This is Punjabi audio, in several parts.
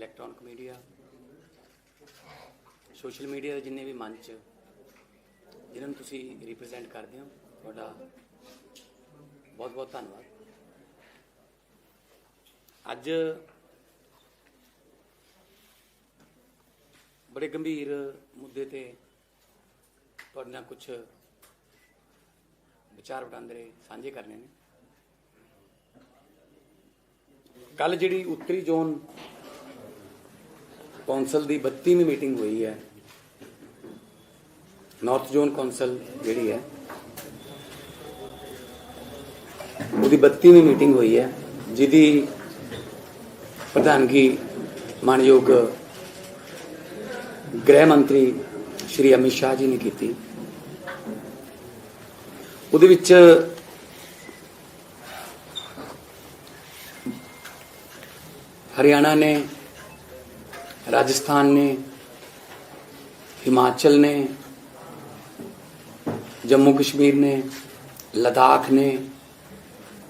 ਇਲੈਕਟ੍ਰੋਨਿਕ ਮੀਡੀਆ ਸੋਸ਼ਲ ਮੀਡੀਆ ਦੇ ਜਿੰਨੇ ਵੀ ਮੰਚ ਜਿਨ੍ਹਾਂ ਨੂੰ ਤੁਸੀਂ ਰਿਪਰੈਜ਼ੈਂਟ ਕਰਦੇ ਹੋ, ਤੁਹਾਡਾ ਬਹੁਤ ਬਹੁਤ ਧੰਨਵਾਦ। ਅੱਜ ਬੜੇ ਗੰਭੀਰ ਮੁੱਦੇ ਤੇ ਤੁਹਾਡੇ ਨਾਲ ਕੁਝ ਵਿਚਾਰ ਵਟਾਂਦਰੇ ਸਾਂਝੇ ਕਰਨੇ ਨੇ। ਕੱਲ ਜਿਹੜੀ ਉੱਤਰੀ ਜ਼ੋਨ ਕੌਂਸਲ ਦੀ 32ਵੀਂ ਮੀਟਿੰਗ ਹੋਈ ਹੈ। ਨਾਰਥ ਜ਼ੋਨ ਕੌਂਸਲ ਜਿਹੜੀ ਹੈ, ਉਹਦੀ 32ਵੀਂ ਮੀਟਿੰਗ ਹੋਈ ਹੈ, ਜਿਹਦੀ ਪ੍ਰਧਾਨਗੀ ਮਾਨਯੋਗ ਗ੍ਰਹਿ ਮੰਤਰੀ ਸ਼੍ਰੀ ਅਮਿਤ ਸ਼ਾਹ ਜੀ ਨੇ ਕੀਤੀ। ਉਹਦੇ ਵਿੱਚ ਹਰਿਆਣਾ ਨੇ ਰਾਜਸਥਾਨ ਨੇ ਹਿਮਾਚਲ ਨੇ ਜੰਮੂ ਕਸ਼ਮੀਰ ਨੇ ਲਦਾਖ ਨੇ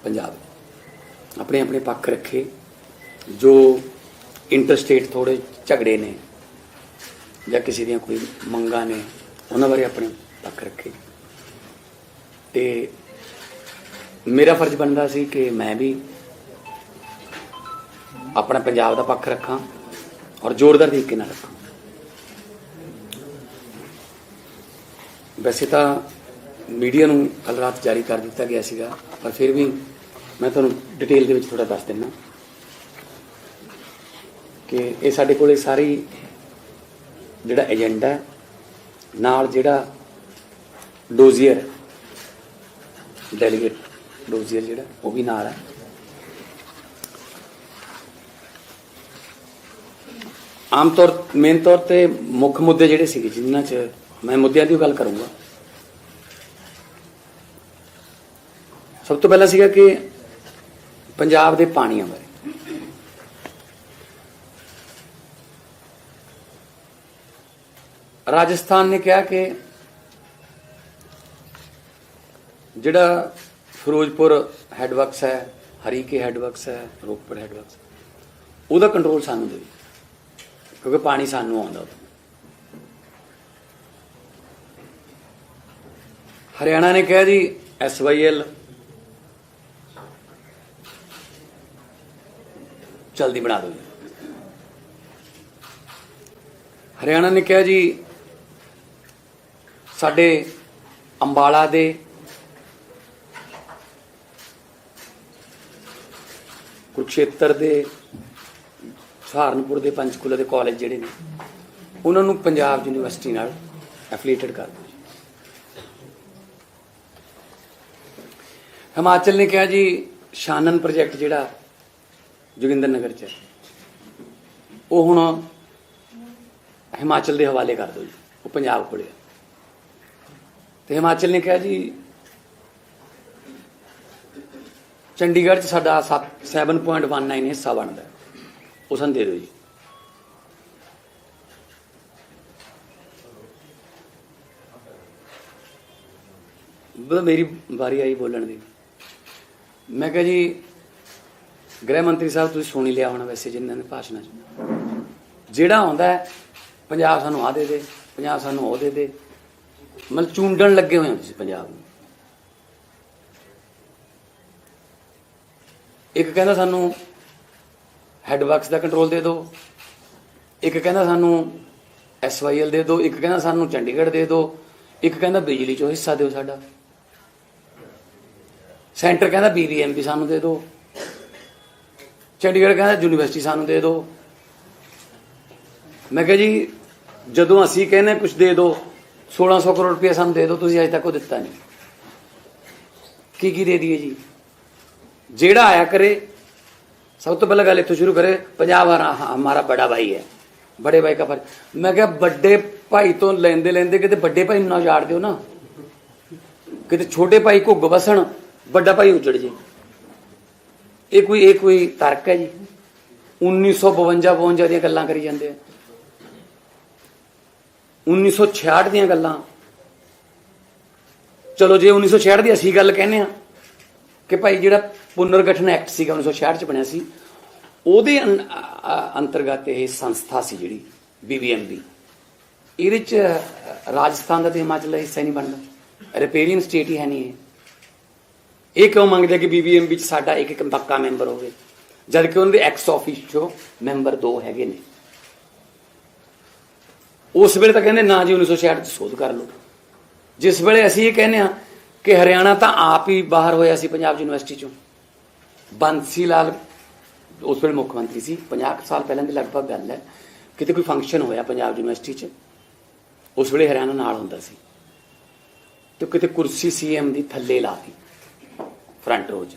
ਪੰਜਾਬ ਆਪਣੇ ਆਪਣੇ ਪੱਖ ਰੱਖੇ ਜੋ ਇੰਟਰਸਟੇਟ ਥੋੜੇ ਝਗੜੇ ਨੇ ਜਾਂ ਕਿਸੇ ਦੀਆਂ ਕੋਈ ਮੰਗਾਂ ਨੇ ਉਹਨਾਂ ਬਾਰੇ ਆਪਣੇ ਪੱਖ ਰੱਖੇ ਤੇ ਮੇਰਾ ਫਰਜ਼ ਬਣਦਾ ਸੀ ਕਿ ਮੈਂ ਵੀ ਆਪਣਾ ਪੰਜਾਬ ਦਾ ਪੱਖ ਰੱਖਾਂ ਔਰ ਜ਼ੋਰਦਾਰ ਤਰੀਕੇ ਨਾਲ ਰੱਖਾਂ। ਵੈਸੇ ਤਾਂ ਮੀਡੀਆ ਨੂੰ ਕੱਲ ਰਾਤ ਜਾਰੀ ਕਰ ਦਿੱਤਾ ਗਿਆ ਸੀਗਾ, ਪਰ ਫਿਰ ਵੀ ਮੈਂ ਤੁਹਾਨੂੰ ਡਿਟੇਲ ਦੇ ਵਿੱਚ ਥੋੜਾ ਦੱਸ ਦਿੰਦਾ ਕਿ ਇਹ ਸਾਡੇ ਕੋਲੇ ਸਾਰੀ ਜਿਹੜਾ ਏਜੰਡਾ ਨਾਲ ਜਿਹੜਾ ਡੋਜ਼ੀਅਰ ਡੈਲੀਗੇਟ ਡੋਜ਼ੀਅਰ ਜਿਹੜਾ, ਉਹ ਵੀ ਨਾਲ ਹੈ। ਆਮ ਤੌਰ ਮੇਨ ਤੌਰ ਤੇ ਮੁੱਖ ਮੁੱਦੇ ਜਿਹੜੇ ਸੀਗੇ ਜਿਨ੍ਹਾਂ 'ਚ ਮੈਂ ਮੁੱਦਿਆਂ ਦੀ ਗੱਲ ਕਰੂੰਗਾ। ਸਭ ਤੋਂ ਪਹਿਲਾਂ ਸੀਗਾ ਕਿ ਪੰਜਾਬ ਦੇ ਪਾਣੀਆਂ ਬਾਰੇ। ਰਾਜਸਥਾਨ ਨੇ ਕਿਹਾ ਕਿ ਜਿਹੜਾ ਫਿਰੋਜ਼ਪੁਰ ਹੈਡਵਰਕਸ ਹੈ, ਹਰੀਕੇ ਹੈਡਵਰਕਸ ਹੈ, ਰੋਪੜ ਹੈਡਵਰਕਸ ਉਹਦਾ ਕੰਟਰੋਲ ਸਾਨੂੰ ਦੇ ਕਿਉਂਕਿ ਪਾਣੀ ਸਾਨੂੰ ਆਉਂਦਾ ਉੱਥੋਂ। ਹਰਿਆਣਾ ਨੇ ਕਿਹਾ ਜੀ ਐਸਵਾਈਐਲ ਜਲਦੀ ਬਣਾ ਦਿਓ ਹਰਿਆਣਾ ਨੇ ਕਿਹਾ ਜੀ, ਸਾਡੇ ਅੰਬਾਲਾ ਦੇ ਕੁਰਕਸ਼ੇਤਰ ਦੇ ਸਹਾਰਨਪੁਰ ਦੇ ਪੰਚਕੂਲਾ ਦੇ ਕਾਲਜ ਜਿਹੜੇ ਨੇ, ਉਹਨਾਂ ਨੂੰ ਪੰਜਾਬ ਯੂਨੀਵਰਸਿਟੀ ਨਾਲ ਐਫੀਲੀਏਟਡ ਕਰ ਦਿਓ ਜੀ। ਹਿਮਾਚਲ ਨੇ ਕਿਹਾ ਜੀ, ਸ਼ਾਨਨ ਪ੍ਰੋਜੈਕਟ ਜਿਹੜਾ ਜੋਗਿੰਦਰ ਨਗਰ ਚ ਉਹ ਹੁਣ ਹਿਮਾਚਲ ਦੇ ਹਵਾਲੇ ਕਰ ਦਿਓ ਜੀ, ਉਹ ਪੰਜਾਬ ਕੋਲੇ ਹੈ। ਤੇ ਹਿਮਾਚਲ ਨੇ ਕਿਹਾ ਜੀ, ਚੰਡੀਗੜ੍ਹ ਚ ਸਾਡਾ 7.19 ਹਿੱਸਾ ਬਣਦਾ ਉਹ ਸਾਨੂੰ ਦੇ ਦਿਓ ਜੀ ਬਸ ਮੇਰੀ ਵਾਰੀ ਆਈ ਬੋਲਣ ਦੀ। ਮੈਂ ਕਿਹਾ ਜੀ, ਗ੍ਰਹਿ ਮੰਤਰੀ ਸਾਹਿਬ, ਤੁਸੀਂ ਸੁਣੀ ਲਿਆ ਹੋਣਾ ਵੈਸੇ ਜਿੰਨਾਂ ਨੇ ਭਾਸ਼ਣਾਂ 'ਚ। ਜਿਹੜਾ ਆਉਂਦਾ ਪੰਜਾਬ ਸਾਨੂੰ ਆ ਦੇ ਦੇ, ਪੰਜਾਬ ਸਾਨੂੰ ਉਹ ਦੇ ਦੇ। ਮਤਲਬ ਚੂੰਡਣ ਲੱਗੇ ਹੋਏ ਹੋ ਤੁਸੀਂ ਪੰਜਾਬ ਨੂੰ। ਇੱਕ ਕਹਿੰਦਾ ਸਾਨੂੰ ਹੈਡਵਰਕਸ ਦਾ ਕੰਟਰੋਲ ਦੇ ਦਿਓ। ਇੱਕ ਕਹਿੰਦਾ ਸਾਨੂੰ ਐਸਵਾਈਐਲ ਦੇ ਦਿਓ, ਇੱਕ ਕਹਿੰਦਾ ਸਾਨੂੰ ਚੰਡੀਗੜ੍ਹ ਦੇ ਦਿਓ, ਇੱਕ ਕਹਿੰਦਾ ਬਿਜਲੀ ਚੋਂ ਹਿੱਸਾ ਦਿਓ ਸਾਡਾ। ਸੈਂਟਰ ਕਹਿੰਦਾ ਬੀਬੀਐਮਪੀ ਸਾਨੂੰ ਦੇ ਦਿਓ। ਚੰਡੀਗੜ੍ਹ ਕਹਿੰਦਾ ਯੂਨੀਵਰਸਿਟੀ ਸਾਨੂੰ ਦੇ ਦਿਓ। ਮੈਂ ਕਿਹਾ ਜੀ, ਜਦੋਂ ਅਸੀਂ ਕਹਿੰਦੇ ਕੁਝ ਦੇ ਦਿਓ 1600 ਕਰੋੜ ਰੁਪਏ ਸਾਨੂੰ ਦੇ ਦਿਓ, ਤੁਸੀਂ ਅਜੇ ਤੱਕ ਉਹ ਦਿੱਤਾ ਨਹੀਂ। ਕੀ ਕੀ ਦੇ ਦਈਏ ਜੀ? ਜਿਹੜਾ ਆਇਆ ਕਰੇ ਸਭ ਤੋਂ ਪਹਿਲਾਂ ਗੱਲ ਇੱਥੋਂ ਸ਼ੁਰੂ ਕਰੇ ਪੰਜਾਬ ਹਰਾ- ਹਮਾਰਾ ਬੜਾ ਭਾਈ ਹੈ। ਬੜੇ ਭਾਈ ਦਾ ਫਰਜ਼। ਮੈਂ ਕਿਹਾ, ਵੱਡੇ ਭਾਈ ਤੋਂ ਲੈਂਦੇ ਲੈਂਦੇ ਕਿਤੇ ਵੱਡੇ ਭਾਈ ਨੂੰ ਨਾ ਉਜਾੜ ਦਿਓ ਨਾ। ਕਿਤੇ ਛੋਟੇ ਭਾਈ ਘੁੱਗ ਵਸਣ, ਵੱਡਾ ਭਾਈ ਉਜੜ ਜੇ। ਇਹ ਕੋਈ ਇਹ ਕੋਈ ਤਰਕ ਹੈ ਜੀ। 1952 52 ਦੀਆਂ ਗੱਲਾਂ ਕਰੀ ਜਾਂਦੇ ਆ। 1966 ਦੀਆਂ ਗੱਲਾਂ। ਚਲੋ ਜੇ 1966 ਦੀ ਅਸੀਂ ਗੱਲ ਕਹਿੰਦੇ ਆ ਕਿ ਭਾਈ ਜਿਹੜਾ ਪੁਨਰਗਠਨ ਐਕਟ ਸੀਗਾ 1966 ਚ ਬਣਿਆ ਸੀ। ਉਹਦੇ ਅੰ- ਅੰਤਰਗਤ ਇਹ ਸੰਸਥਾ ਸੀ ਜਿਹੜੀ ਬੀਬੀਐਮਬੀ ਇਹਦੇ ਚ, ਰਾਜਸਥਾਨ ਦਾ ਤੇ ਹਿਮਾਚਲ ਦਾ ਹਿੱਸਾ ਨਹੀਂ ਬਣਦਾ। ਰਿਪੇਰੀਅਨ ਸਟੇਟ ਹੀ ਹੈ ਨਹੀਂ ਇਹ। ਇਹ ਕਿਉਂ ਮੰਗਦੇ ਆ ਕਿ ਬੀਬੀਐਮਬੀ ਚ ਸਾਡਾ ਇੱਕ ਇੱਕ ਪੱਕਾ ਮੈਂਬਰ ਹੋਵੇ? ਜਦ ਕਿ ਉਹਨਾਂ ਦੇ ਐਕਸ ਆਫੀਸ਼ੀਓ ਮੈਂਬਰ ਦੋ ਹੈਗੇ ਨੇ। ਉਸ ਵੇਲੇ ਤਾਂ ਕਹਿੰਦੇ, ਨਾ ਜੀ 1966 ਚ ਸੋਧ ਕਰ ਲਓ। ਜਿਸ ਵੇਲੇ ਅਸੀਂ ਇਹ ਕਹਿੰਦੇ ਆ ਕਿ ਹਰਿਆਣਾ ਤਾਂ ਆਪ ਹੀ ਬਾਹਰ ਹੋਇਆ ਸੀ ਪੰਜਾਬ ਯੂਨੀਵਰਸਿਟੀ ਚੋਂ। ਬੰਸੀ ਲਾਲ, ਉਸ ਵੇਲੇ ਮੁੱਖ ਮੰਤਰੀ ਸੀ। 50 ਕੁ ਸਾਲ ਪਹਿਲਾਂ ਦੀ ਲਗਭਗ ਗੱਲ ਹੈ। ਕਿਤੇ ਕੋਈ ਫੰਕਸ਼ਨ ਹੋਇਆ ਪੰਜਾਬ ਯੂਨੀਵਰਸਿਟੀ 'ਚ, ਉਸ ਵੇਲੇ ਹਰਿਆਣਾ ਨਾਲ ਹੁੰਦਾ ਸੀ। ਤੇ ਕਿਤੇ ਕੁਰਸੀ ਸੀਐਮ ਦੀ ਥੱਲੇ ਲਾਤੀ ਫਰੰਟ ਰੋਜ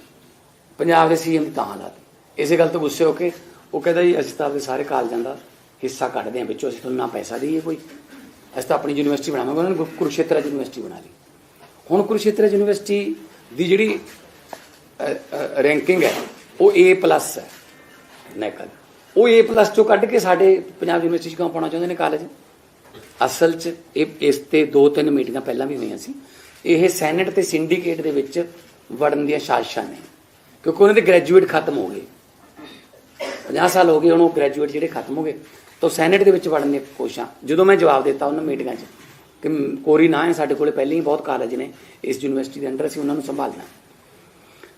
ਪੰਜਾਬ ਦੇ ਸੀਐਮ ਤਾਂ ਲਾਤੀ। ਇਸੇ ਗੱਲ ਤੋਂ ਗੁੱਸੇ ਹੋ ਕੇ ਉਹ ਕਹਿੰਦਾ ਜੀ, ਅਸੀਂ ਤਾਂ ਆਪਣੇ ਸਾਰੇ ਕਾਲਜਾਂ ਦਾ ਹਿੱਸਾ ਕੱਢਦੇ ਹਾਂ ਵਿੱਚੋਂ, ਅਸੀਂ ਤੁਹਾਨੂੰ ਨਾ ਪੈਸਾ ਦਈਏ ਕੋਈ। ਅਸੀਂ ਤਾਂ ਆਪਣੀ ਯੂਨੀਵਰਸਿਟੀ ਬਣਾਵਾਂਗੇ, ਉਹਨਾਂ ਨੇ ਗੁਰ- ਯੂਨੀਵਰਸਿਟੀ ਬਣਾ ਲਈ। ਹੁਣ ਕੁਰੂਕਸ਼ੇਤਰ ਯੂਨੀਵਰਸਿਟੀ ਦੀ ਜਿਹੜੀ ਰੈਂਕਿੰਗ ਹੈ, ਉਹ A+ ਹੈ, ਨੈਕਲ। ਉਹ A+ ਚੋਂ ਕੱਢ ਕੇ ਸਾਡੇ ਪੰਜਾਬ ਯੂਨੀਵਰਸਿਟੀ 'ਚ ਕਿਉਂ ਪਾਉਣਾ ਚਾਹੁੰਦੇ ਨੇ ਕਾਲਜ ਅਸਲ 'ਚ ਇਹ, ਇਸ ਤੇ ਦੋ ਤਿੰਨ ਮੀਟਿੰਗਾਂ ਪਹਿਲਾਂ ਵੀ ਹੋਈਆਂ ਸੀ। ਇਹ ਸੈਨੇਟ ਤੇ ਸਿੰਡੀਕੇਟ ਦੇ ਵਿੱਚ ਵੜਨ ਦੀਆਂ ਸਾਜ਼ਿਸ਼ਾਂ ਨੇ, ਕਿਉਂਕਿ ਉਹਨਾਂ ਦੇ ਗ੍ਰੈਜੂਏਟ ਖਤਮ ਹੋ ਗਏ। 50 ਸਾਲ ਹੋ ਗਏ ਉਹਨੂੰ ਗ੍ਰੈਜੂਏਟ ਜਿਹੜੇ ਖਤਮ ਹੋ ਗਏ, ਤਾਂ ਸੈਨੇਟ ਦੇ ਵਿੱਚ ਵੜਨ ਦੀਆਂ ਕੋਸ਼ਿਸ਼ਾਂ। ਜਦੋਂ ਮੈਂ ਜਵਾਬ ਦਿੱਤਾ ਉਹਨਾਂ ਮੀਟਿੰਗਾਂ 'ਚ ਕਿ ਕੋਰੀ ਨਾ ਹੈ ਸਾਡੇ ਕੋਲੇ ਪਹਿਲਾਂ ਹੀ ਬਹੁਤ ਕਾਲਜ ਨੇ, ਇਸ ਯੂਨੀਵਰਸਿਟੀ ਦੇ ਅੰਡਰ ਅਸੀਂ ਉਹਨਾਂ ਨੂੰ ਸੰਭਾਲਣਾ।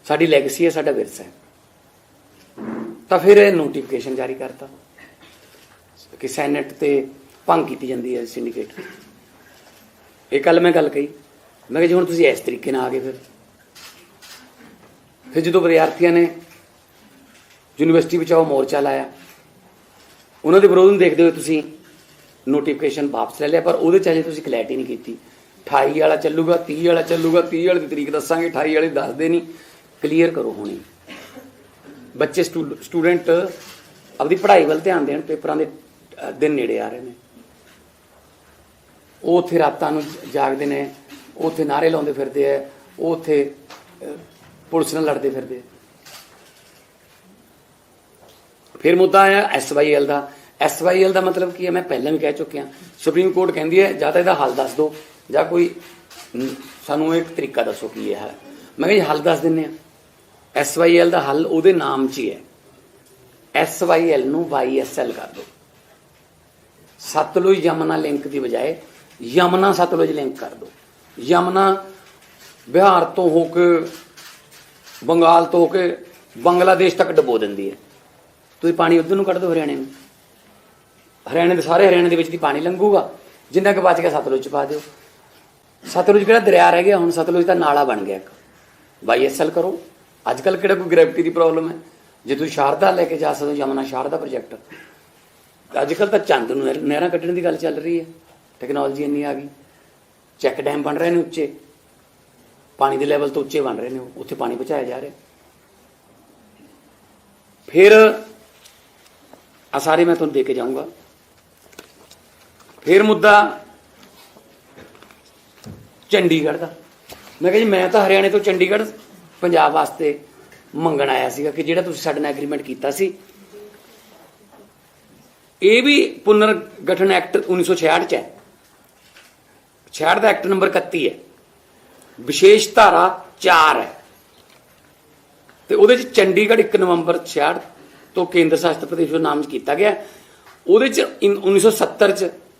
ਸਾਡੀ ਲੈਗੇਸੀ ਹੈ, ਸਾਡਾ ਵਿਰਸਾ ਹੈ। ਤਾਂ ਫਿਰ ਇਹ ਨੋਟੀਫਿਕੇਸ਼ਨ ਜਾਰੀ ਕਰਤਾ। ਕਿ ਸੈਨੇਟ ਤੇ ਭੰਗ ਕੀਤੀ ਜਾਂਦੀ ਹੈ ਸਿੰਡੀਕੇਟ ਇਹ ਕੱਲ ਮੈਂ ਗੱਲ ਕਹੀ। ਮੈਂ ਕਿਹਾ ਜੀ, ਹੁਣ ਤੁਸੀਂ ਇਸ ਤਰੀਕੇ ਨਾਲ ਆ ਗਏ ਫਿਰ। ਫਿਰ ਜਦੋਂ ਵਿਦਿਆਰਥੀਆਂ ਨੇ ਯੂਨੀਵਰਸਿਟੀ ਬਚਾਓ ਮੋਰਚਾ ਲਾਇਆ। ਉਹਨਾਂ ਦੇ ਵਿਰੋਧ ਨੂੰ ਦੇਖਦੇ ਹੋਏ ਤੁਸੀਂ ਨੋਟੀਫਿਕੇਸ਼ਨ ਵਾਪਸ ਲੈ ਲਿਆ, ਪਰ ਉਹਦੇ ਚ ਅਜੇ ਤੁਸੀਂ ਕਲੈਰਟੀ ਨਹੀਂ ਕੀਤੀ। 28 ਵਾਲਾ ਚੱਲੂਗਾ 30 ਵਾਲਾ ਚੱਲੂਗਾ 30 ਵਾਲੀ ਦੀ ਤਰੀਕ ਦੱਸਾਂਗੇ 28 ਵਾਲੇ ਦੱਸਦੇ ਨਹੀਂ। ਕਲੀਅਰ ਕਰੋ ਹੁਣੀ। ਬੱਚੇ ਸਟੂਡੈਂਟ ਆਪਦੀ ਪੜ੍ਹਾਈ ਵੱਲ ਧਿਆਨ ਦੇਣ, ਪੇਪਰਾਂ ਦੇ ਦਿਨ ਨੇੜੇ ਆ ਰਹੇ ਨੇ। ਉਹ ਉੱਥੇ ਰਾਤਾਂ ਨੂੰ ਜਾਗਦੇ ਨੇ, ਉਹ ਉੱਥੇ ਨਾਰੇ ਲਾਉਂਦੇ ਫਿਰਦੇ ਆ, ਉਹ ਉੱਥੇ ਪੁਲਿਸ ਨਾਲ ਲੜਦੇ ਫਿਰਦੇ ਫਿਰ ਮੁੱਦਾ ਆਇਆ ਐਸਵਾਈਐਲ ਦਾ। ਐਸਵਾਈਐਲ ਦਾ ਮਤਲਬ ਕੀ ਹੈ? ਮੈਂ ਪਹਿਲਾਂ ਵੀ ਕਹਿ ਚੁੱਕਿਆ। ਸੁਪਰੀਮ ਕੋਰਟ ਕਹਿੰਦੀ ਹੈ, ਜਾਂ ਤਾਂ ਇਹਦਾ ਹੱਲ ਦੱਸ ਦਿਓ, ਜਾਂ ਕੋਈ ਸਾਨੂੰ ਇੱਕ ਤਰੀਕਾ ਦੱਸੋ ਕੀ ਇਹ ਹੈ। ਮੈਂ ਕਿਹਾ ਜੀ, ਹੱਲ ਦੱਸ ਦਿੰਨੇ ਆ ਐਸਵਾਈਐਲ ਦਾ ਹੱਲ ਉਹਦੇ ਨਾਮ 'ਚ ਹੀ ਹੈ। ਐਸਵਾਈਐਲ ਨੂੰ ਵਾਈਐਸਐਲ ਕਰ ਦਿਓ। ਸਤਲੁਜ ਯਮਨਾ ਲਿੰਕ ਦੀ ਬਜਾਏ ਯਮਨਾ ਸਤਲੁਜ ਲਿੰਕ ਕਰ ਦਿਓ। ਯਮਨਾ ਬਿਹਾਰ ਤੋਂ ਹੋ ਕੇ ਬੰਗਾਲ ਤੋਂ ਹੋ ਕੇ ਬੰਗਲਾਦੇਸ਼ ਤੱਕ ਡਬੋ ਦਿੰਦੀ ਹੈ। ਤੁਸੀਂ ਪਾਣੀ ਉਧਰ ਨੂੰ ਕੱਢ ਦਿਓ ਹਰਿਆਣੇ ਨੂੰ। ਹਰਿਆਣੇ ਦੇ ਸਾਰੇ ਹਰਿਆਣੇ ਦੇ ਵਿੱਚ ਦੀ ਪਾਣੀ ਲੰਘੂਗਾ। ਜਿੰਨਾ ਕੁ ਬਚ ਗਿਆ ਸਤਲੁਜ ਚ ਪਾ ਦਿਓ। ਸਤਲੁਜ ਕਿਹੜਾ ਦਰਿਆ ਰਹਿ ਗਿਆ? ਹੁਣ ਸਤਲੁਜ ਦਾ ਨਾਲਾ ਬਣ ਗਿਆ ਇੱਕ। ਵਾਈਐਸਐਲ ਕਰੋ। ਅੱਜ ਕੱਲ ਕਿਹੜਾ ਕੋਈ ਗ੍ਰੈਵਿਟੀ ਦੀ ਪ੍ਰੋਬਲਮ ਹੈ? ਜੇ ਤੁਸੀਂ ਸ਼ਾਰਦਾ ਲੈ ਕੇ ਜਾ ਸਕਦੇ ਹੋ ਯਮਨਾ ਸ਼ਾਰਦਾ ਪ੍ਰੋਜੈਕਟ ਅੱਜ ਕੱਲ ਤਾਂ ਚੰਦ ਨੂੰ ਨਹਿਰਾਂ ਕੱਢਣ ਦੀ ਗੱਲ ਚੱਲ ਰਹੀ ਹੈ। ਟੈਕਨੋਲੋਜੀ ਇੰਨੀ ਆ ਗਈ। ਚੈੱਕ ਡੈਮ ਬਣ ਰਹੇ ਨੇ ਉੱਚੇ। ਪਾਣੀ ਦੇ ਲੈਵਲ ਤੋਂ ਉੱਚੇ ਬਣ ਰਹੇ ਨੇ ਉਹ, ਉੱਥੇ ਪਾਣੀ ਪਹੁੰਚਾਇਆ ਜਾ ਰਿਹਾ। ਫਿਰ ਆ ਸਾਰੇ ਮੈਂ ਤੁਹਾਨੂੰ ਦੇ ਕੇ ਜਾਊਂਗਾ। ਫਿਰ ਮੁੱਦਾ ਚੰਡੀਗੜ੍ਹ ਦਾ। ਮੈਂ ਕਿਹਾ ਜੀ ਮੈਂ ਤਾਂ ਹਰਿਆਣੇ ਤੋਂ ਚੰਡੀਗੜ੍ਹ ਪੰਜਾਬ ਵਾਸਤੇ ਮੰਗਣ ਆਇਆ ਸੀਗਾ ਕਿ ਜਿਹੜਾ ਤੁਸੀਂ ਸਾਡੇ ਨਾਲ ਐਗਰੀਮੈਂਟ ਕੀਤਾ ਸੀ। ਇਹ ਵੀ ਪੁਨਰ ਗਠਨ ਐਕਟ 1966 ਚ ਹੈ। 66 ਦਾ ਐਕਟ ਨੰਬਰ 31 ਹੈ। ਵਿਸ਼ੇਸ਼ ਧਾਰਾ 4 ਹੈ। ਤੇ ਉਹਦੇ ਚ ਚੰਡੀਗੜ੍ਹ 1 ਨਵੰਬਰ 66 ਤੋਂ ਕੇਂਦਰ ਸ਼ਾਸਿਤ ਪ੍ਰਦੇਸ਼ ਦਾ ਨਾਮ ਕੀਤਾ ਗਿਆ। ਉਹਦੇ ਚ ਇਨ- 1970 ਚ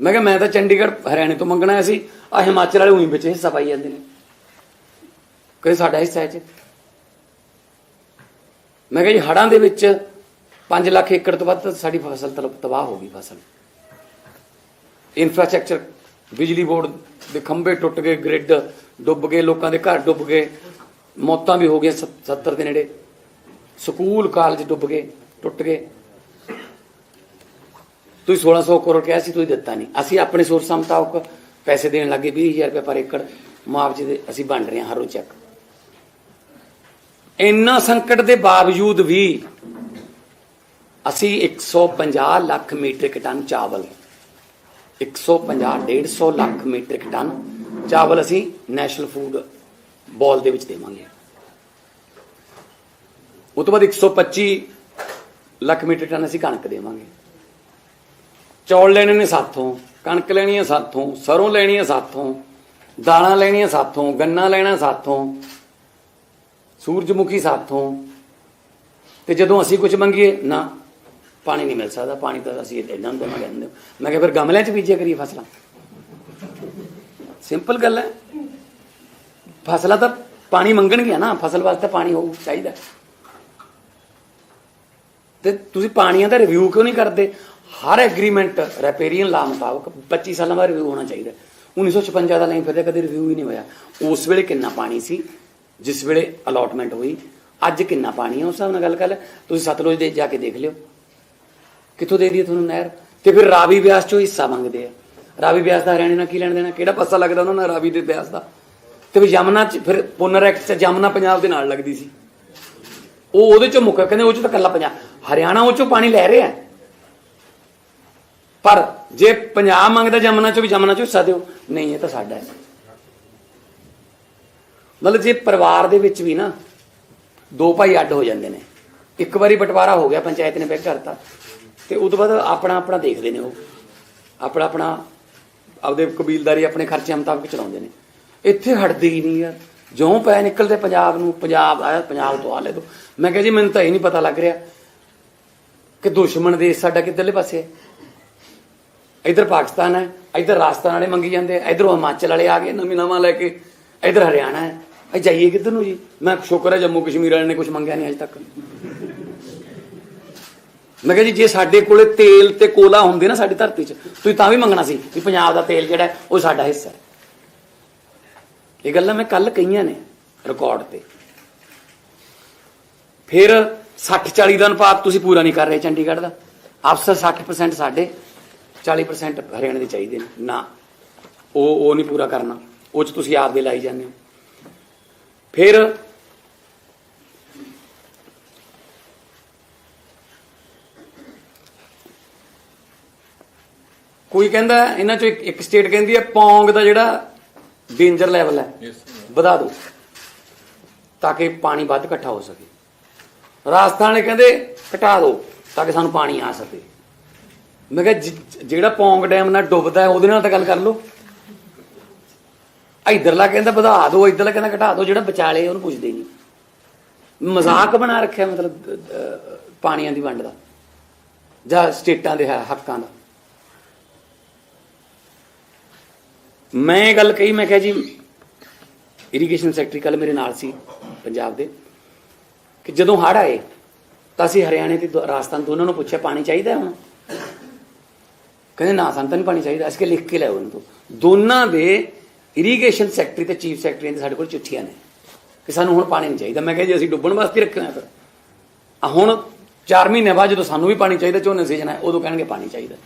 ਮੈਂ ਕਿਹਾ, ਮੈਂ ਤਾਂ ਚੰਡੀਗੜ੍ਹ ਹਰਿਆਣੇ ਤੋਂ ਮੰਗਣਾ ਆਇਆ ਸੀ। ਆ ਹਿਮਾਚਲ ਵਾਲੇ ਉਹੀ ਵਿੱਚ ਹਿੱਸਾ ਪਾਈ ਜਾਂਦੇ ਨੇ। ਕਹਿੰਦੇ ਸਾਡਾ ਹਿੱਸਾ ਹੈ ਚ ਮੈਂ ਕਿਹਾ ਜੀ ਹੜਾਂ ਦੇ ਵਿੱਚ 5 ਲੱਖ ਏਕੜ ਤੋਂ ਵੱਧ ਸਾਡੀ ਫਸਲ ਤਲ- ਤਬਾਹ ਹੋ ਗਈ ਫਸਲ। ਇਨਫਰਾਸਟ੍ਰਕਚਰ ਬਿਜਲੀ ਬੋਰਡ ਦੇ ਖੰਭੇ ਟੁੱਟ ਗਏ ਗ੍ਰਿਡ ਡੁੱਬ ਗਏ, ਲੋਕਾਂ ਦੇ ਘਰ ਡੁੱਬ ਗਏ, ਮੌਤਾਂ ਵੀ ਹੋ ਗਈਆਂ 70 ਦੇ ਨੇੜੇ। ਸਕੂਲ, ਕਾਲਜ ਡੁੱਬ ਗਏ, ਟੁੱਟ ਗਏ। ਤੁਸੀਂ 1600 ਕਰੋੜ ਕਿਹਾ ਸੀ, ਤੁਸੀਂ ਦਿੱਤਾ ਨਹੀਂ। ਅਸੀਂ ਆਪਣੇ ਸੋਰਸਾਂ ਮੁਤਾਬਕ ਪੈਸੇ ਦੇਣ ਲੱਗੇ 20000 ਰੁਪਏ ਪਰ ਏਕੜ ਮੁਆਵਜ਼ੇ ਦੇ ਅਸੀਂ ਵੰਡ ਰਹੇ ਹਾਂ ਹਰ ਰੋਜ਼ ਚੈੱਕ। ਇੰਨਾ ਸੰਕਟ ਦੇ ਬਾਵਜੂਦ ਵੀ ਅਸੀਂ 150 ਲੱਖ ਮੀਟ੍ਰਿਕ ਟਨ ਚਾਵਲ 150 150 ਲੱਖ ਮੀਟ੍ਰਿਕ ਟਨ ਚਾਵਲ ਅਸੀਂ ਨੈਸ਼ਨਲ ਫੂਡ ਬਾਲ ਦੇ ਵਿੱਚ ਦੇਵਾਂਗੇ। ਉਹ ਤੋਂ ਬਾਅਦ 125 ਲੱਖ ਮੀਟ੍ਰਿਕ ਟਨ ਅਸੀਂ ਕਣਕ ਦੇਵਾਂਗੇ। ਚੌਲ ਲੈਣੇ ਨੇ ਸਾਥੋਂ, ਕਣਕ ਲੈਣੀ ਹੈ ਸਾਥੋਂ, ਸਰੋਂ ਲੈਣੀ ਹੈ ਸਾਥੋਂ, ਦਾਲਾਂ ਲੈਣੀਆਂ ਸਾਥੋਂ, ਗੰਨਾ ਲੈਣਾ ਸਾਥੋਂ, ਸੂਰਜਮੁਖੀ ਸਾਥੋਂ। ਤੇ ਜਦੋਂ ਅਸੀਂ ਕੁਝ ਮੰਗੀਏ, ਨਾ, ਪਾਣੀ ਨਹੀਂ ਮਿਲ ਸਕਦਾ, ਪਾਣੀ ਤਾਂ ਅਸੀਂ ਇਹਨਾਂ ਨੂੰ ਦੇਵਾਂਗੇ ਮੈਂ ਕਿਹਾ ਫਿਰ ਗਮਲਿਆਂ 'ਚ ਬੀਜਿਆ ਕਰੀਏ ਫਸਲਾਂ। ਸਿੰਪਲ ਗੱਲ ਹੈ। ਫਸਲਾਂ ਤਾਂ ਪਾਣੀ ਮੰਗਣਗੀਆਂ ਨਾ, ਫਸਲ ਵਾਸਤੇ ਪਾਣੀ ਹੋਊ ਚਾਹੀਦਾ। ਤੇ ਤੁਸੀਂ ਪਾਣੀਆਂ ਦਾ ਰਿਵਿਊ ਕਿਉਂ ਨਹੀਂ ਕਰਦੇ? ਹਰ ਐਗਰੀਮੈਂਟ ਰੈਪੇਰੀਅਨ ਲਾ ਮੁਤਾਬਕ 25 ਸਾਲਾਂ ਬਾਅਦ ਰਿਵਿਊ ਹੋਣਾ ਚਾਹੀਦਾ। 1956 ਦਾ ਨਹੀਂ ਫਿਰ ਕਦੇ ਰਿਵਿਊ ਹੀ ਨਹੀਂ ਹੋਇਆ। ਉਸ ਵੇਲੇ ਕਿੰਨਾ ਪਾਣੀ ਸੀ? ਜਿਸ ਵੇਲੇ ਅਲਾਟਮੈਂਟ ਹੋਈ। ਅੱਜ ਕਿੰਨਾ ਪਾਣੀ ਹੈ ਉਸ ਹਿਸਾਬ ਨਾਲ ਗੱਲ ਕਰ ਲੈ। ਤੁਸੀਂ ਸਤਲੁਜ ਦੇ ਜਾ ਕੇ ਦੇਖ ਲਿਓ। ਕਿੱਥੋਂ ਦੇ ਦਈਏ ਤੁਹਾਨੂੰ ਨਹਿਰ? ਤੇ ਫਿਰ ਰਾਵੀ ਬਿਆਸ ਚੋਂ ਹਿੱਸਾ ਮੰਗਦੇ ਆ। ਰਾਵੀ ਬਿਆਸ ਦਾ ਹਰਿਆਣੇ ਨਾਲ ਕੀ ਲੈਣ ਦੇਣਾ? ਕਿਹੜਾ ਪਾਸਾ ਲੱਗਦਾ ਉਹਨਾਂ ਨਾਲ ਰਾਵੀ ਦੇ ਬਿਆਸ ਦਾ? ਤੇ ਫਿਰ ਯਮਨਾ ਚ ਫਿਰ ਪੁਨਰ ਐਕਟ ਚ ਯਮਨਾ ਪੰਜਾਬ ਦੇ ਨਾਲ ਲੱਗਦੀ ਸੀ। ਉਹ ਉਹਦੇ ਚੋਂ ਮੁੱਕ ਕਹਿੰਦੇ ਉਹ ਚੋਂ ਤਾਂ ਕੱਲਾ ਪੰਜਾਬ ਹਰਿਆਣਾ ਉਹ ਚੋਂ ਪਾਣੀ ਲੈ ਰਿਹਾ। ਹੈ। ਪਰ ਜੇ ਪੰਜਾਬ ਮੰਗਦਾ ਜਮਨਾ ਚੋਂ ਵੀ ਜਮਨਾ ਚੋਂ ਹਿੱਸਾ ਦਿਓ, ਨਹੀਂ, ਇਹ ਤਾਂ ਸਾਡਾ ਹੈ। ਮਤਲਬ ਜੇ ਪਰਿਵਾਰ ਦੇ ਵਿੱਚ ਵੀ ਨਾ ਦੋ ਭਾਈ ਅੱਡ ਹੋ ਜਾਂਦੇ ਨੇ, ਇੱਕ ਵਾਰੀ ਬਟਵਾਰਾ ਹੋ ਗਿਆ, ਪੰਚਾਇਤ ਨੇ ਬੈਕ ਕਰਤਾ, ਤੇ ਉਸ ਬਾਅਦ ਆਪਣਾ ਆਪਣਾ ਦੇਖਦੇ ਨੇ ਉਹ। ਆਪਣਾ ਆਪਣਾ ਆਪਦੇ ਕਬੀਲਦਾਰੀ, ਆਪਣੇ ਖਰਚੇ ਮੁਤਾਬਕ ਚਲਾਉਂਦੇ ਨੇ। ਇੱਥੇ ਹਟਦੇ ਹੀ ਨਹੀਂ ਯਾਰ। ਜਿਉਂ ਪੈ ਨਿਕਲਦੇ ਪੰਜਾਬ ਨੂੰ, ਪੰਜਾਬ ਆਇਆ, ਪੰਜਾਬ ਤੋਂ ਆ ਲੈ ਦੋ। ਮੈਂ ਕਿਹਾ ਜੀ, ਮੈਨੂੰ ਤਾਂ ਇਹ ਨਹੀਂ ਪਤਾ ਲੱਗ ਰਿਹਾ ਕਿ ਦੁਸ਼ਮਣ ਦੇਸ਼ ਸਾਡਾ ਕਿੱਧਰਲੇ ਪਾਸੇ ਹੈ। ਇਧਰ ਪਾਕਿਸਤਾਨ ਹੈ, ਇਧਰ ਰਾਜਸਥਾਨ ਵਾਲੇ ਮੰਗੀ ਜਾਂਦੇ ਆ, ਇਧਰੋਂ ਹਿਮਾਚਲ ਵਾਲੇ ਆ ਗਏ, ਨਵੀਂ ਨਵਾਂ ਲੈ ਕੇ, ਇਧਰ ਹਰਿਆਣਾ ਹੈ। ਇਹ ਜਾਈਏ ਕਿੱਧਰ ਨੂੰ ਜੀ? ਮੈਂ ਸ਼ੁਕਰ ਹੈ ਜੰਮੂ ਕਸ਼ਮੀਰ ਵਾਲੇ ਨੇ ਕੁਝ ਮੰਗਿਆ ਨਹੀਂ ਅਜੇ ਤੱਕ। ਮੈਂ ਕਿਹਾ ਜੀ, ਜੇ ਸਾਡੇ ਕੋਲੇ ਤੇਲ ਤੇ ਕੋਲਾ ਹੁੰਦੇ ਨਾ ਸਾਡੀ ਧਰਤੀ 'ਚ, ਤੁਸੀਂ ਤਾਂ ਵੀ ਮੰਗਣਾ ਸੀ ਕਿ ਪੰਜਾਬ ਦਾ ਤੇਲ ਜਿਹੜਾ ਉਹ ਸਾਡਾ ਹਿੱਸਾ ਹੈ। ਇਹ ਗੱਲਾਂ ਮੈਂ ਕੱਲ ਕਹੀਆਂ ਨੇ ਰਿਕਾਰਡ ਤੇ। ਫਿਰ 60 40 ਦਾ ਅਨੁਪਾਤ ਤੁਸੀਂ ਪੂਰਾ ਨਹੀਂ ਕਰ ਰਹੇ ਚੰਡੀਗੜ੍ਹ ਦਾ। ਅਫਸਰ 60% ਸਾਡੇ 40% ਹਰਿਆਣੇ ਦੇ ਚਾਹੀਦੇ ਨੇ। ਨਾ। ਉਹ ਉਹ ਨਹੀਂ ਪੂਰਾ ਕਰਨਾ। ਉਹ ਚ ਤੁਸੀਂ ਆਪ ਦੇ ਲਾਈ ਜਾਂਦੇ ਹੋ। ਫਿਰ ਕੋਈ ਕਹਿੰਦਾ ਇਹਨਾਂ ਚੋਂ ਇੱਕ- ਸਟੇਟ ਕਹਿੰਦੀ ਹੈ ਪੌਂਗ ਦਾ ਜਿਹੜਾ ਡੇਂਜਰ ਲੈਵਲ ਹੈ ਵਧਾ ਦਿਓ। ਤਾਂ ਕਿ ਪਾਣੀ ਵੱਧ ਇਕੱਠਾ ਹੋ ਸਕੇ। ਰਾਜਸਥਾਨ ਵਾਲੇ ਕਹਿੰਦੇ ਘਟਾ ਦਿਓ ਤਾਂ ਕਿ ਸਾਨੂੰ ਪਾਣੀ ਆ ਸਕੇ। ਮੈਂ ਕਿਹਾ ਜਿਹੜਾ ਪੌਂਗ ਡੈਮ ਨਾਲ ਡੁੱਬਦਾ ਉਹਦੇ ਨਾਲ ਤਾਂ ਗੱਲ ਕਰ ਲਓ। ਇਧਰਲਾ ਕਹਿੰਦਾ ਵਧਾ ਦਿਓ ਇਧਰਲਾ ਕਹਿੰਦਾ ਘਟਾ ਦਿਓ ਜਿਹੜਾ ਵਿਚਾਲੇ ਉਹਨੂੰ ਪੁੱਛਦੇ ਨਹੀਂ। ਮਜ਼ਾਕ ਬਣਾ ਰੱਖਿਆ, ਮਤਲਬ ਪਾਣੀਆਂ ਦੀ ਵੰਡ ਦਾ, ਜਾਂ ਸਟੇਟਾਂ ਦੇ ਹੱਕਾਂ ਦਾ। ਮੈਂ ਇਹ ਗੱਲ ਕਹੀ, ਮੈਂ ਕਿਹਾ ਜੀ ਇਰੀਗੇਸ਼ਨ ਸੈਕਟਰੀ ਕੱਲ ਮੇਰੇ ਨਾਲ ਸੀ, ਪੰਜਾਬ ਦੇ, ਕਿ ਜਦੋਂ ਹੜ੍ਹ ਆਏ, ਤਾਂ ਅਸੀਂ ਹਰਿਆਣੇ ਤੇ ਰਾਜਸਥਾਨ ਦੋਨਾਂ ਨੂੰ ਪੁੱਛਿਆ, ਪਾਣੀ ਚਾਹੀਦਾ ਹੁਣ? ਕਹਿੰਦੇ ਨਾ, ਸਾਨੂੰ ਤਾਂ ਨਹੀਂ ਪਾਣੀ ਚਾਹੀਦਾ, ਅਸੀਂ ਕਿ ਲਿਖ ਕੇ ਲਿਆਓ ਇਹਨਾਂ ਤੋਂ। ਦੋਨਾਂ ਦੇ ਇਰੀਗੇਸ਼ਨ ਸੈਕਟਰੀ ਤੇ ਚੀਫ ਸੈਕਟਰੀ ਦੇ ਸਾਡੇ ਕੋਲ ਚਿੱਠੀਆਂ ਨੇ ਕਿ ਸਾਨੂੰ ਹੁਣ ਪਾਣੀ ਨਹੀਂ ਚਾਹੀਦਾ। ਮੈਂ ਕਿਹਾ ਜੀ, ਅਸੀਂ ਡੁੱਬਣ ਵਾਸਤੇ ਰੱਖੇ ਹੋਏ ਆ ਫਿਰ ਆ ਹੁਣ 4 ਮਹੀਨੇ ਬਾਅਦ ਜਦੋਂ ਸਾਨੂੰ ਵੀ ਪਾਣੀ ਚਾਹੀਦਾ, ਝੋਨੇ ਸੀਜ਼ਨ ਹੈ, ਉਦੋਂ ਕਹਿਣਗੇ ਪਾਣੀ ਚਾਹੀਦਾ।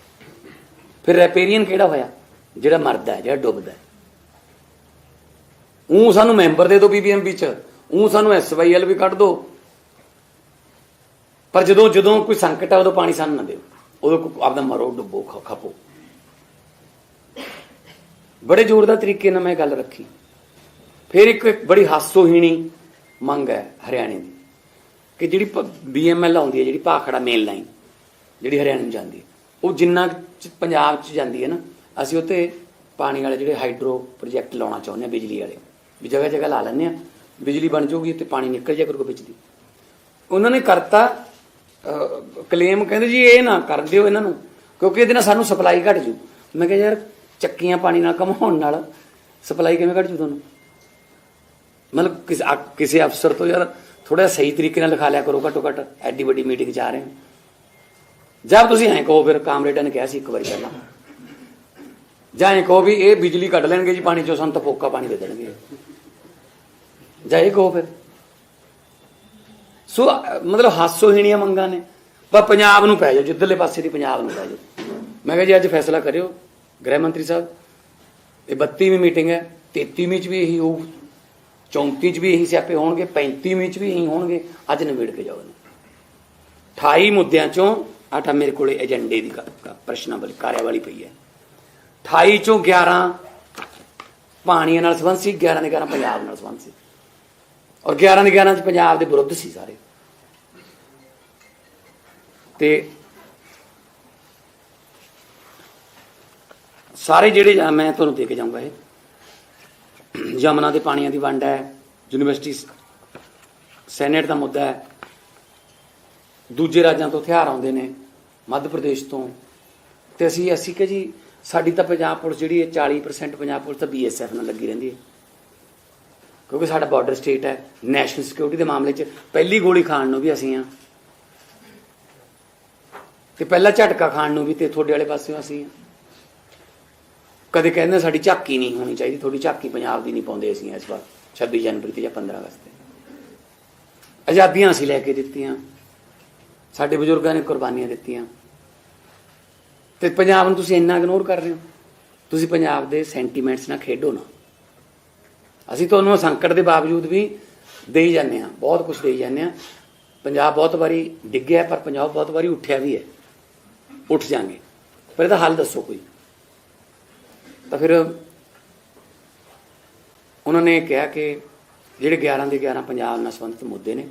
ਫਿਰ ਰੈਪੇਰੀਅਨ ਕਿਹੜਾ ਹੋਇਆ? ਜਿਹੜਾ ਮਰਦਾ ਹੈ, ਜਿਹੜਾ ਡੁੱਬਦਾ ਹੈ। ਉਹ ਸਾਨੂੰ ਮੈਂਬਰ ਦੇ ਦਿਓ ਬੀਬੀਐਮਬੀ ਚ ਉਹ ਸਾਨੂੰ ਐਸਵਾਈਐਲ ਵੀ ਕੱਢ ਦਿਓ ਪਰ ਜਦੋਂ ਜਦੋਂ ਕੋਈ ਸੰਕਟ ਆ, ਉਦੋਂ ਪਾਣੀ ਸਾਨੂੰ ਨਾ ਦਿਓ। ਉਹਦੇ ਕੋ- ਆਪਦਾ ਮਰੋ ਡੁੱਬੋ ਖਪੋ। ਬੜੇ ਜ਼ੋਰਦਾਰ ਤਰੀਕੇ ਨਾਲ ਮੈਂ ਗੱਲ ਰੱਖੀ। ਫਿਰ ਇੱਕ ਬੜੀ ਹਾਸੋਹੀਣੀ ਮੰਗ ਹੈ ਹਰਿਆਣੇ ਦੀ ਕਿ ਜਿਹੜੀ ਬੀਐਮਐਲ ਆਉਂਦੀ ਹੈ, ਜਿਹੜੀ ਭਾਖੜਾ ਮੇਨ ਲਾਈਨ ਜਿਹੜੀ ਹਰਿਆਣੇ ਨੂੰ ਜਾਂਦੀ ਹੈ, ਉਹ ਜਿੰਨਾ ਪੰਜਾਬ ਚ ਜਾਂਦੀ ਹੈ ਨਾ, ਅਸੀਂ ਉੱਤੇ ਪਾਣੀ ਵਾਲੇ ਜਿਹੜੇ ਹਾਈਡਰੋ ਪ੍ਰੋਜੈਕਟ ਲਾਉਣਾ ਚਾਹੁੰਦੇ ਆ ਬਿਜਲੀ ਵਾਲੇ, ਵੀ ਜਗ੍ਹਾ ਜਗ੍ਹਾ ਲਾ ਲੈਂਦੇ ਆ ਬਿਜਲੀ ਬਣ ਜਾਊਗੀ ਤੇ ਪਾਣੀ ਨਿਕਲ ਜਾਇਆ ਕਰੂਗਾ ਵਿੱਚ ਦੀ ਉਹਨਾਂ ਨੇ ਕਰਤਾ ਕਲੇਮ ਕਹਿੰਦੇ ਜੀ ਇਹ ਨਾ ਕਰ ਦਿਓ ਇਹਨਾਂ ਨੂੰ, ਕਿਉਂਕਿ ਇਹਦੇ ਨਾਲ ਸਾਨੂੰ ਸਪਲਾਈ ਘਟ ਜੂ। ਮੈਂ ਕਿਹਾ ਯਾਰ, ਚੱਕੀਆਂ ਪਾਣੀ ਨਾਲ ਕਮਾਉਣ ਨਾਲ ਸਪਲਾਈ ਕਿਵੇਂ ਘਟ ਜੂ ਤੁਹਾਨੂੰ? ਮਤਲਬ ਕਿਸੇ ਕਿਸੇ ਅਫਸਰ ਤੋਂ ਯਾਰ ਥੋੜਾ ਸਹੀ ਤਰੀਕੇ ਨਾਲ ਲਿਖਾ ਲਿਆ ਕਰੋ ਘੱਟੋ ਘੱਟ, ਐਡੀ ਵੱਡੀ ਮੀਟਿੰਗ 'ਚ ਆ ਰਹੇ ਹੋ। ਜਦ ਤੁਸੀਂ ਐਂ ਕਹੋ ਫਿਰ ਕਾਮਰੇਡਾਂ ਨੇ ਕਿਹਾ ਸੀ ਇੱਕ ਵਾਰੀ ਪਹਿਲਾਂ। ਜਾਂ ਐਂ ਕਹੋ ਵੀ ਇਹ ਬਿਜਲੀ ਕੱਢ ਲੈਣਗੇ ਜੀ ਪਾਣੀ ਚੋਂ, ਸਾਨੂੰ ਤਾਂ ਫੋਕਾ ਪਾਣੀ ਦੇ ਦੇਣਗੇ। ਜਾਂ ਇਹ ਕਹੋ ਫਿਰ। ਸੋ, ਮਤਲਬ ਹਾਸੋਹੀਣੀਆਂ ਮੰਗਾਂ ਨੇ। ਪਰ ਪੰਜਾਬ ਨੂੰ ਪੈ ਜਾਓ, ਜਿੱਧਰਲੇ ਪਾਸੇ ਦੀ ਪੰਜਾਬ ਨੂੰ ਪੈ ਜਾਓ। ਮੈਂ ਕਿਹਾ ਜੀ, ਅੱਜ ਫੈਸਲਾ ਕਰਿਓ, ਗ੍ਰਹਿ ਮੰਤਰੀ ਸਾਹਿਬ। ਇਹ 32ਵੀਂ ਮੀਟਿੰਗ ਹੈ 33ਵੀਂ ਚ ਵੀ ਇਹੀ ਹੋਊ 34 ਚ ਵੀ ਇਹੀ ਸਿਆਪੇ ਹੋਣਗੇ 35ਵੀਂ ਚ ਵੀ ਇਹੀ ਹੋਣਗੇ, ਅੱਜ ਨਿਬੇੜ ਕੇ ਜਾਓ ਇਹਨੂੰ। 28 ਮੁੱਦਿਆਂ ਚੋਂ ਆਟਾ ਮੇਰੇ ਕੋਲੇ ਏਜੰਡੇ ਦੀ ਕ- ਕ- ਪ੍ਰਸ਼ਨਾਵਲੀ, ਕਾਰਿਆਵਲੀ ਪਈ ਹੈ। 28 ਚੋਂ 11 ਪਾਣੀਆਂ ਨਾਲ ਸੰਬੰਧ ਸੀ 11 ਦੇ 11 ਪੰਜਾਬ ਨਾਲ ਸੰਬੰਧ ਸੀ। ਔਰ 11 ਦੇ 11 ਚ ਪੰਜਾਬ ਦੇ ਵਿਰੁੱਧ ਸੀ ਸਾਰੇ। ਤੇ ਸਾਰੇ ਜਿਹੜੇ ਮੈਂ ਤੁਹਾਨੂੰ ਦੇ ਕੇ ਜਾਊਂਗਾ ਇਹ। ਯਮਨਾ ਦੇ ਪਾਣੀਆਂ ਦੀ ਵੰਡ ਹੈ, ਯੂਨੀਵਰਸਿਟੀ ਸੈਨੇਟ ਦਾ ਮੁੱਦਾ ਹੈ। ਦੂਜੇ ਰਾਜਾਂ ਤੋਂ ਹਥਿਆਰ ਆਉਂਦੇ ਨੇ, ਮੱਧ ਪ੍ਰਦੇਸ਼ ਤੋਂ। ਤੇ ਅਸੀਂ ਅਸੀਂ ਕਿ ਜੀ, ਸਾਡੀ ਤਾਂ ਪੰਜਾਬ ਪੁਲਿਸ ਜਿਹੜੀ ਹੈ 40% ਪੰਜਾਬ ਪੁਲਿਸ ਤਾਂ ਬੀਐਸਐਫ ਨਾਲ ਲੱਗੀ ਰਹਿੰਦੀ ਹੈ। ਕਿਉਂਕਿ ਸਾਡਾ ਬਾਰਡਰ ਸਟੇਟ ਹੈ ਨੈਸ਼ਨਲ ਸਿਕਿਉਰਿਟੀ ਦੇ ਮਾਮਲੇ 'ਚ ਪਹਿਲੀ ਗੋਲੀ ਖਾਣ ਨੂੰ ਵੀ ਅਸੀਂ ਆ ਤੇ ਪਹਿਲਾ ਝਟਕਾ ਖਾਣ ਨੂੰ ਵੀ ਤੇ ਤੁਹਾਡੇ ਵਾਲੇ ਪਾਸਿਓਂ ਅਸੀਂ ਆ ਕਦੇ ਕਹਿੰਦੇ ਸਾਡੀ ਝਾਕੀ ਨਹੀਂ ਹੋਣੀ ਚਾਹੀਦੀ, ਤੁਹਾਡੀ ਝਾਕੀ ਪੰਜਾਬ ਦੀ ਨਹੀਂ ਪਾਉਂਦੇ ਅਸੀਂ ਇਸ ਵਾਰ 26 ਜਨਵਰੀ ਤੇ ਜਾਂ 15 ਅਗਸਤ ਤੇ। ਆਜ਼ਾਦੀਆਂ ਅਸੀਂ ਲੈ ਕੇ ਦਿੱਤੀਆਂ। ਸਾਡੇ ਬਜ਼ੁਰਗਾਂ ਨੇ ਕੁਰਬਾਨੀਆਂ ਦਿੱਤੀਆਂ। ਤੇ ਪੰਜਾਬ ਨੂੰ ਤੁਸੀਂ ਇੰਨਾ ਇਗਨੋਰ ਕਰ ਰਹੇ ਹੋ। ਤੁਸੀਂ ਪੰਜਾਬ ਦੇ ਸੈਂਟੀਮੈਂਟਸ ਨਾਲ ਖੇਡੋ ਨਾ। ਅਸੀਂ ਤੁਹਾਨੂੰ ਸੰਕਟ ਦੇ ਬਾਵਜੂਦ ਵੀ ਦੇਈ ਜਾਂਦੇ ਆ ਬਹੁਤ ਕੁਝ ਦੇਈ ਜਾਂਦੇ ਆ ਪੰਜਾਬ ਬਹੁਤ ਵਾਰੀ ਡਿੱਗਿਆ, ਪਰ ਪੰਜਾਬ ਬਹੁਤ ਵਾਰੀ ਉੱਠਿਆ ਵੀ ਹੈ। ਉੱਠ ਜਾਾਂਗੇ। ਪਰ ਇਹਦਾ ਹੱਲ ਦੱਸੋ ਕੋਈ। ਤਾਂ ਫਿਰ ਉਹਨਾਂ ਨੇ ਕਿਹਾ ਕਿ ਜਿਹੜੇ 11 ਦੇ 11 ਪੰਜਾਬ ਨਾਲ ਸੰਬੰਧਿਤ ਮੁੱਦੇ ਨੇ,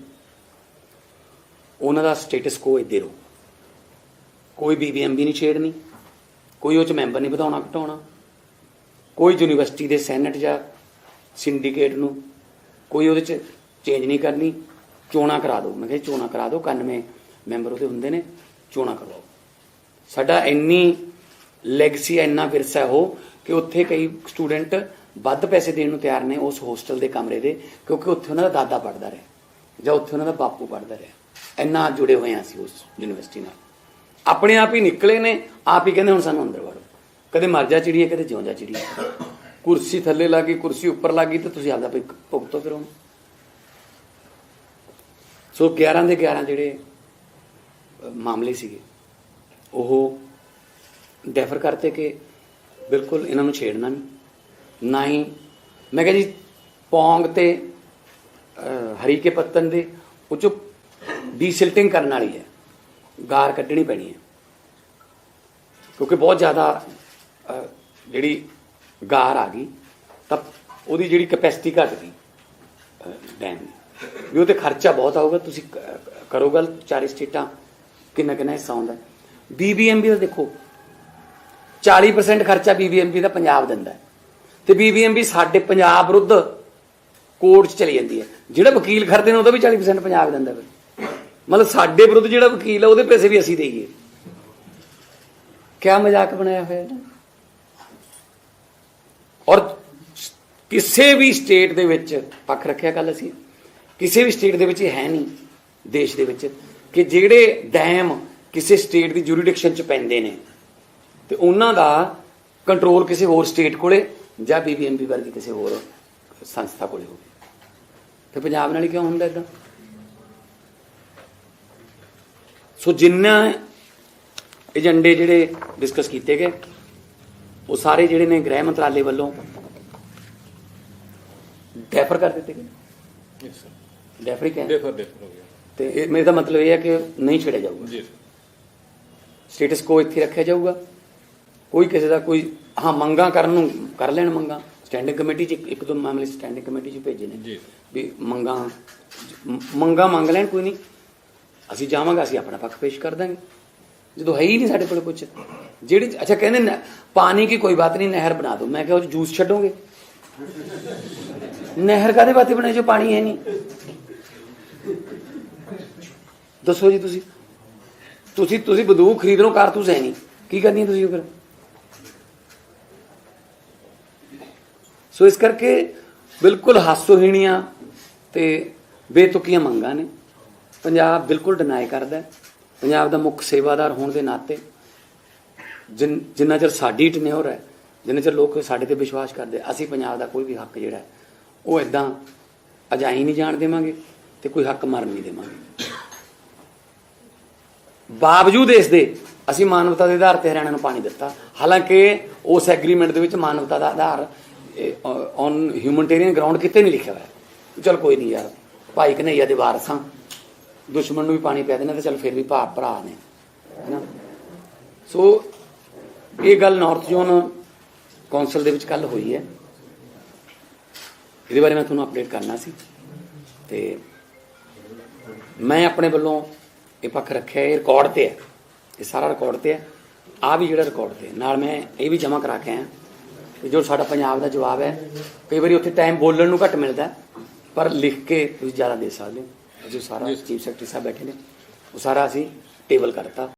ਉਹਨਾਂ ਦਾ ਸਟੇਟਸ ਕੋ ਇੱਦੇ ਰਹੋ। ਕੋਈ ਬੀਬੀਐਮਬੀ ਨਹੀਂ ਛੇੜਨੀ, ਕੋਈ ਉਹ ਚ ਮੈਂਬਰ ਨਹੀਂ ਵਧਾਉਣਾ ਘਟਾਉਣਾ ਕੋਈ ਯੂਨੀਵਰਸਿਟੀ ਦੇ ਸੈਨੇਟ ਜਾਂ ਸਿੰਡੀਕੇਟ ਨੂੰ। ਕੋਈ ਉਹਦੇ ਚ ਚੇਂਜ ਨਹੀਂ ਕਰਨੀ। ਚੋਣਾਂ ਕਰਾ ਦਿਓ। ਮੈਂ ਕਿਹਾ ਜੀ ਚੋਣਾਂ ਕਰਾ ਦਿਓ। 91 ਮੈਂਬਰ ਉਹਦੇ ਹੁੰਦੇ ਨੇ। ਚੋਣਾਂ ਕਰਵਾਓ। ਸਾਡਾ ਇੰਨੀ ਲੈਗਸੀ ਇੰਨਾ ਵਿਰਸਾ ਉਹ ਕਿ ਉੱਥੇ ਕਈ ਸਟੂਡੈਂਟ ਵੱਧ ਪੈਸੇ ਦੇਣ ਨੂੰ ਤਿਆਰ ਨੇ ਉਸ ਹੋਸਟਲ ਦੇ ਕਮਰੇ ਦੇ, ਕਿਉਂਕਿ ਉੱਥੇ ਉਹਨਾਂ ਦਾ ਦਾਦਾ ਪੜਦਾ ਰਿਹਾ। ਜਾਂ ਉੱਥੇ ਉਹਨਾਂ ਦਾ ਬਾਪੂ ਪੜਦਾ ਰਿਹਾ। ਇੰਨਾ ਜੁੜੇ ਹੋਏ ਆ ਅਸੀਂ ਉਸ ਯੂਨੀਵਰਸਿਟੀ ਨਾਲ। ਆਪਣੇ ਆਪ ਹੀ ਨਿਕਲੇ ਨੇ। ਆਪ ਹੀ ਕਹਿੰਦੇ ਹੁਣ ਸਾਨੂੰ ਅੰਦਰ ਵੜੋ। ਕਦੇ ਮਰ ਜਾ ਚਿੜੀਏ, ਕਦੇ ਜਿਉਂ ਜਾ ਚਿੜੀਏ। ਕੁਰਸੀ ਥੱਲੇ ਲੱਗੀ ਕੁਰਸੀ ਉੱਪਰ ਲੱਗੀ ਤੇ ਤੁਸੀਂ ਆਪਦਾ ਭੁਗ- ਭੁਗਤੋ ਫਿਰ ਹੁਣ ਸੋ 11 ਦੇ 11 ਜਿਹੜੇ ਮਾਮਲੇ ਸੀਗੇ ਉਹ ਡੈਫਰ ਕਰਤੇ ਕਿ ਬਿਲਕੁਲ ਇਹਨਾਂ ਨੂੰ ਛੇੜਨਾ ਨਹੀਂ। ਨਾ ਹੀ ਮੈਂ ਕਿਹਾ ਜੀ ਪੌਂਗ ਤੇ ਅ, ਹਰੀ ਕੇ ਪੱਤਨ ਦੇ ਉਹ ਚੋਂ ਡੀਸਿਲਟਿੰਗ ਕਰਨ ਵਾਲੀ ਹੈ। ਗਾਰ ਕੱਢਣੀ ਪੈਣੀ ਹੈ। ਕਿਉਂਕਿ ਬਹੁਤ ਜ਼ਿਆਦਾ ਜਿਹੜੀ ਗਾਰ ਆ ਗਈ ਤਾਂ ਉਹਦੀ ਜਿਹੜੀ ਕੈਪੈਸਿਟੀ ਘਟ ਗਈ ਅ, ਡੈਮ ਦੀ। ਵੀ ਉਹ ਤੇ ਖਰਚਾ ਬਹੁਤ ਆਊਗਾ ਤੁਸੀਂ ਕਰੋ ਗੱਲ ਚਾਰੇ ਸਟੇਟਾਂ ਕਿੰਨਾ ਕਿੰਨਾ ਹਿੱਸਾ ਆਉਂਦਾ ਬੀਬੀਐਮਬੀ ਦਾ ਦੇਖੋ 40% ਖਰਚਾ ਬੀਬੀਐਮਬੀ ਦਾ ਪੰਜਾਬ ਦਿੰਦਾ ਹੈ। ਤੇ ਬੀਬੀਐਮਬੀ ਸਾਡੇ ਪੰਜਾਬ ਵਿਰੁੱਧ ਕੋਰਟ 'ਚ ਚਲੀ ਜਾਂਦੀ ਹੈ। ਜਿਹੜਾ ਵਕੀਲ ਖਰਦੇ ਨੇ ਉਹਦਾ ਵੀ 40% ਪੰਜਾਬ ਦਿੰਦਾ ਫਿਰ ਮਤਲਬ ਸਾਡੇ ਵਿਰੁੱਧ ਜਿਹੜਾ ਵਕੀਲ ਹੈ ਉਹਦੇ ਪੈਸੇ ਵੀ ਅਸੀਂ ਦੇਈਏ। ਕਿਆ ਮਜ਼ਾਕ ਬਣਾਇਆ ਹੋਇਆ ਹੈ ਔਰ ਕਿਸੇ ਵੀ ਸਟੇਟ ਦੇ ਵਿੱਚ ਪੱਖ ਰੱਖਿਆ ਕੱਲ ਅਸੀਂ। ਕਿਸੇ ਵੀ ਸਟੇਟ ਦੇ ਵਿੱਚ ਇਹ ਹੈ ਨਹੀਂ, ਦੇਸ਼ ਦੇ ਵਿੱਚ, ਕਿ ਜਿਹੜੇ ਡੈਮ ਕਿਸੇ ਸਟੇਟ ਦੀ ਜੁਰੀਡਿਕਸ਼ਨ ਚ ਪੈਂਦੇ ਨੇ, ਤੇ ਉਹਨਾਂ ਦਾ ਕੰਟਰੋਲ ਕਿਸੇ ਹੋਰ ਸਟੇਟ ਕੋਲੇ ਜਾਂ ਬੀਬੀਐਮਬੀ ਵਰਗੀ ਕਿਸੇ ਹੋਰ ਸੰਸਥਾ ਕੋਲੇ ਹੋਵੇ। ਤੇ ਪੰਜਾਬ ਨਾਲ ਹੀ ਕਿਉਂ ਹੁੰਦਾ ਇਦਾਂ ਸੋ ਜਿੰਨਾ ਏਜੰਡੇ ਜਿਹੜੇ ਡਿਸਕਸ ਕੀਤੇ ਗਏ ਉਹ ਸਾਰੇ ਜਿਹੜੇ ਨੇ ਗ੍ਰਹਿ ਮੰਤਰਾਲੇ ਵੱਲੋਂ ਡੈਫਰ ਕਰ ਦਿੱਤੇ ਗਏ? ਯੈਸ ਸਰ ਡੈਫਰ ਹੀ ਕਹਿੰਦੇ ਡੇਫਰ ਡੇਫਰ ਹੋ ਗਿਆ। ਤੇ ਇਹ ਮੇਰੇ ਦਾ ਮਤਲਬ ਇਹ ਹੈ ਕਿ ਨਹੀਂ ਛੇੜਿਆ ਜਾਊਗਾ। ਜੀ ਸਟੇਟਸ ਕੋ ਇੱਥੇ ਰੱਖਿਆ ਜਾਊਗਾ। ਕੋਈ ਕਿਸੇ ਦਾ ਕੋਈ ਹਾਂ ਮੰਗਾ ਕਰਨ ਨੂੰ ਕਰ ਲੈਣ ਮੰਗਾ। ਸਟੈਂਡਿੰਗ ਕਮੇਟੀ ਚ ਇੱਕ- ਇੱਕ ਦੋ ਮਾਮਲੇ ਸਟੈਂਡਿੰਗ ਕਮੇਟੀ ਚ ਭੇਜੇ ਨੇ। ਜੀ। ਵੀ ਮੰਗਾ ਮੰਗਾ ਮੰਗ ਲੈਣ ਕੋਈ ਨਹੀਂ। ਅਸੀਂ ਜਾਵਾਂਗੇ ਅਸੀਂ ਆਪਣਾ ਪੱਖ ਪੇਸ਼ ਕਰ ਦਾਂਗੇ। ਜਦੋਂ ਹੈ ਹੀ ਨਹੀਂ ਸਾਡੇ ਕੋਲ ਕੁਝ ਜਿਹੜੀ ਅੱਛਾ, ਕਹਿੰਦੇ ਨੇ, ਪਾਣੀ ਕੀ ਕੋਈ ਬਾਤ ਨਹੀਂ, ਨਹਿਰ ਬਣਾ ਦਿਓ। ਮੈਂ ਕਿਹਾ, ਉਹ ਜੂਸ ਛੱਡੋਗੇ? ਨਹਿਰ ਕਾਦੇ ਬਾਤੇ ਬਣਾਈ, ਜੋ ਪਾਣੀ ਹੈ ਨਹੀਂ? ਦੱਸੋ ਜੀ ਤੁਸੀਂ। ਤੁਸੀਂ ਤੁਸੀਂ ਬੰਦੂਕ ਖਰੀਦ ਲਓ ਕਾਰਤੂਸ ਹੈ ਨਹੀਂ। ਕੀ ਕਰਨੀ ਤੁਸੀਂ ਫਿਰ? ਸੋ ਇਸ ਕਰਕੇ ਬਿਲਕੁਲ ਹਾਸੋਹੀਣੀਆਂ ਤੇ ਬੇਤੁਕੀਆਂ ਮੰਗਾਂ ਨੇ। ਪੰਜਾਬ ਬਿਲਕੁਲ ਡਿਨਾਈ ਕਰਦਾ ਪੰਜਾਬ ਦਾ ਮੁੱਖ ਸੇਵਾਦਾਰ ਹੋਣ ਦੇ ਨਾਤੇ ਜਿਨ- ਜਿੰਨਾ ਚਿਰ ਸਾਡੀ ਟਨਿਓਰ ਹੈ, ਜਿੰਨਾ ਚਿਰ ਲੋਕ ਸਾਡੇ ਤੇ ਵਿਸ਼ਵਾਸ ਕਰਦੇ, ਅਸੀਂ ਪੰਜਾਬ ਦਾ ਕੋਈ ਵੀ ਹੱਕ ਜਿਹੜਾ ਉਹ ਇਦਾਂ ਅਜਾਈ ਨਹੀਂ ਜਾਣ ਦੇਵਾਂਗੇ ਤੇ ਕੋਈ ਹੱਕ ਮਰਨ ਨਹੀਂ ਦੇਵਾਂਗੇ। ਬਾਵਜੂਦ ਇਸ ਦੇ ਅਸੀਂ ਮਾਨਵਤਾ ਦੇ ਆਧਾਰ ਤੇ ਹਰਿਆਣਾ ਨੂੰ ਪਾਣੀ ਦਿੱਤਾ। ਹਾਲਾਂਕਿ ਉਸ ਐਗਰੀਮੈਂਟ ਦੇ ਵਿੱਚ ਮਾਨਵਤਾ ਦਾ ਆਧਾਰ ਔਨ ਹਿਊਮਨਟੇਰੀਅਨ ਗਰਾਊਂਡ ਕਿਤੇ ਨਹੀਂ ਲਿਖਿਆ ਹੋਇਆ। ਚਲ ਕੋਈ ਨਹੀਂ ਯਾਰ, ਭਾਈ ਕਨਈਆ ਦੇ ਵਾਰਸਾਂ ਦੁਸ਼ਮਣ ਨੂੰ ਵੀ ਪਾਣੀ ਪੈ ਦੇਣਾ ਤੇ ਚਲ ਫਿਰ ਵੀ ਭਾ, ਭਰਾ ਨੇ, ਹੈਨਾ? ਸੋ ਇਹ ਗੱਲ ਨਾਰਥ ਜ਼ੋਨ ਕੌਂਸਲ ਦੇ ਵਿੱਚ ਕੱਲ ਹੋਈ ਹੈ। ਇਹਦੇ ਬਾਰੇ ਮੈਂ ਤੁਹਾਨੂੰ ਅਪਡੇਟ ਕਰਨਾ ਸੀ। ਤੇ ਮੈਂ ਆਪਣੇ ਵੱਲੋਂ ਇਹ ਪੱਖ ਰੱਖਿਆ ਇਹ ਰਿਕਾਰਡ ਤੇ ਹੈ। ਇਹ ਸਾਰਾ ਰਿਕਾਰਡ ਤੇ ਹੈ। ਆ ਵੀ ਜਿਹੜਾ ਰਿਕਾਰਡ ਤੇ। ਨਾਲ ਮੈਂ ਇਹ ਵੀ ਜਮ੍ਹਾਂ ਕਰਾ ਕੇ ਆਇਆ ਜੋ ਸਾਡਾ ਪੰਜਾਬ ਦਾ ਜਵਾਬ ਹੈ ਕਈ ਵਾਰੀ ਉੱਥੇ ਟਾਈਮ ਬੋਲਣ ਨੂੰ ਘੱਟ ਮਿਲਦਾ ਪਰ ਲਿਖ ਕੇ ਤੁਸੀਂ ਜ਼ਿਆਦਾ ਦੇ ਸਕਦੇ ਹੋ। ਜੋ ਸਾਰਾ ਚੀਫ ਸੈਕਟਰੀ ਸਾਹਿਬ ਬੈਠੇ ਨੇ ਉਹ ਸਾਰਾ ਅਸੀਂ ਟੇਬਲ ਕਰਤਾ